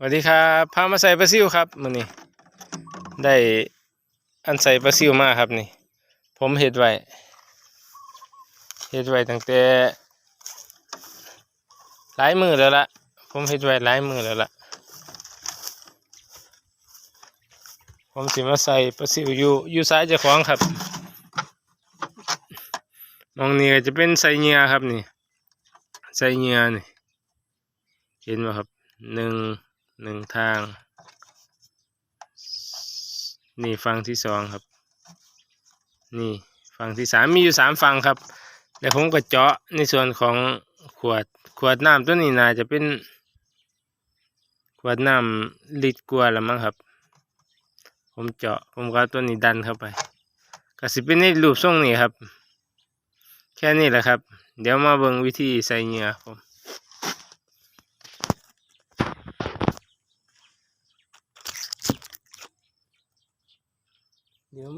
สวัสดีครับพามาใส่ปลาซิวครับมื้อนี้ได้อันใส่ปลาซิวมาครับนี่ ผมเฮ็ดไว้เฮ็ดไว้ตั้งแต่หลายมือแล้วละผมเฮ็ดไว้หลายมือแล้วละผมสิมาใส่ปลาซิวอยู่อยู่ซ้ายจ้าของครับมองนี่ก็จะเป็นใส่เงื่อครับนี่ใส่เงื่อนี่เห็นไหมครับหนึ่ง หนึ่งทาง นี่ฟังที่สองครับ นี่ฟังที่สามมีอยู่สามฟังครับเดี๋ยวผมก็เจาะในส่วนของขวดขวดน้ำตัวนี้น่าจะเป็นขวดน้ำลิตรกว่าละมั้งครับ ผมเจาะผมก็เอาตัวนี้ดันเข้าไปก็สิเป็นในรูปทรงนี้ครับ แค่นี้แหละครับ เดี๋ยวมาเบิ่งวิธีใส่เหงื่อผม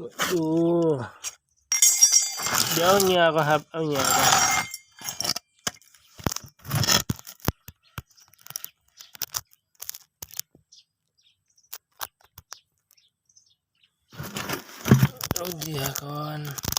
เดี๋ยวมาดูเดี๋ยวเอาเหงื่อก่อนครับเอาเหงื่อก่อนเอาเหงื่อก่อน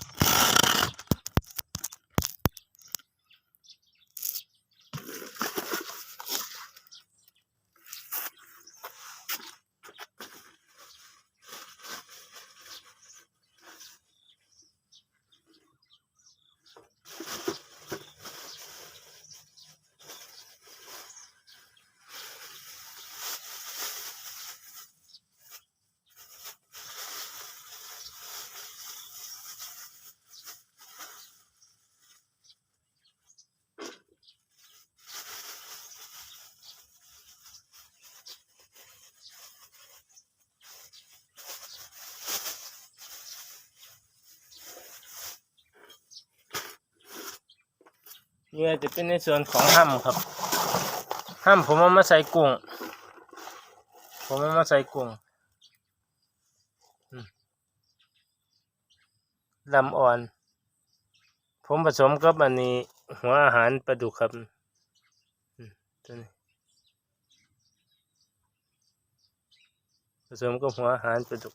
เนี่ยจะเป็นในส่วนของห้ำครับห้ำผมเอามาใส่กุ้ง ผมเอามาใส่กุ้งลำอ่อน ผมผสมกับอันนี้ หัวอาหารปลาดุกครับตัวนี้ผสมกับหัวอาหารปลาดุก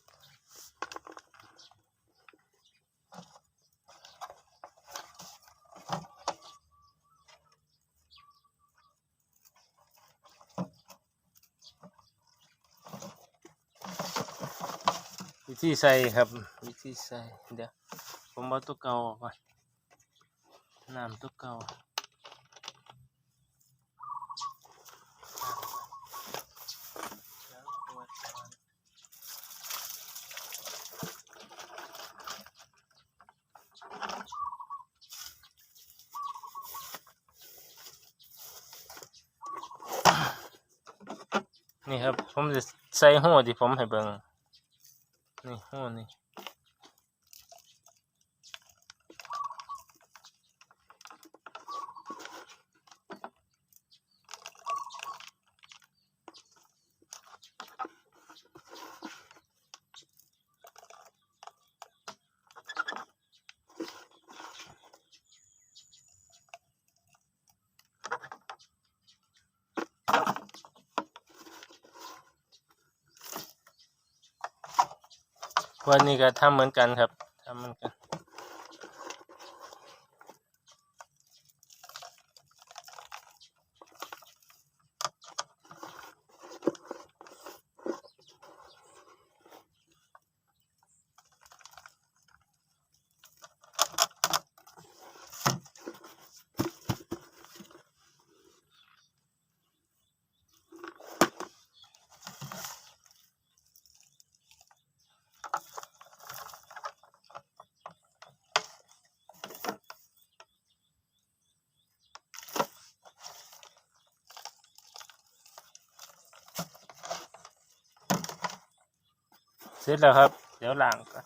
วิธีใส่ครับ วิธีใส่เดี๋ยวผมเอาตัวเก่าออกก่อนน้ำตัวเก่านี่ครับ ผมจะใส่หัวที่ผมให้เบิ่ง นี่ วันนี้ก็ทำเหมือนกันครับทำเหมือนกัน ร็จแล้วครับ เดี๋ยวล้างก่อนอ่ะ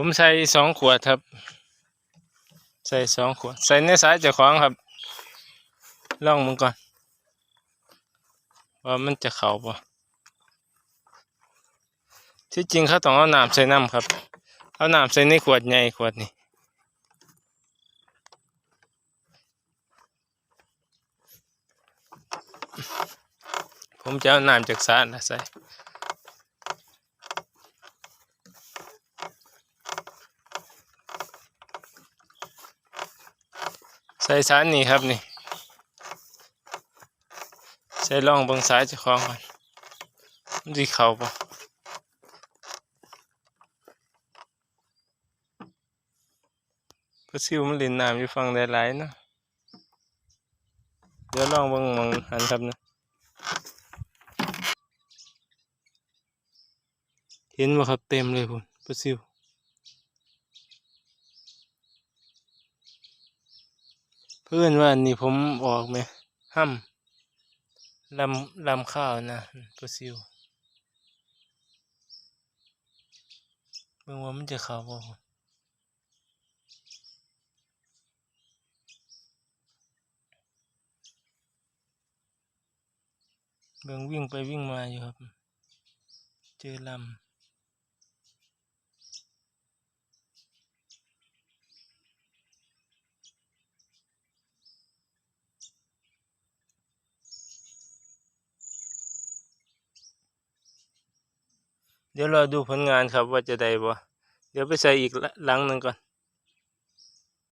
ผมใส่สองขวดครับ ใส่สองขวด ใส่ในสายเจ้าของครับลองมึงก่อน ว่ามันจะเข้าปะที่จริงเขาต้องเอาน้ำใส่น้ำครับ เอาน้ำใส่ในขวดใหญ่ขวดนี้ผมจะเอาน้ำจากสรนะใส่ ใส่สารนี่ครับนี่ใส่ล่องเบางสายจะคล้องกันดีเขาปะก็ซิวมันเลินน้ำอยู่ฟังได้หลายๆนะเดี๋ยวลองเบิ่งมองหันครับนะเห็นว่าครับเต็มเลยพุ่นปลาซิว เพื่อนว่านี่ผมออกไหมห้ำลำลำข้าวนะปลาซิวเบิ่งว่ามันจะข้าบ่เบิ่งวิ่งไปวิ่งมาอยู่ครับ เจอลำ เดี๋ยวเราดูผลงานครับว่าจะได้บ่เดี๋ยวไปใส่อีกหลังหนึ่งก่อน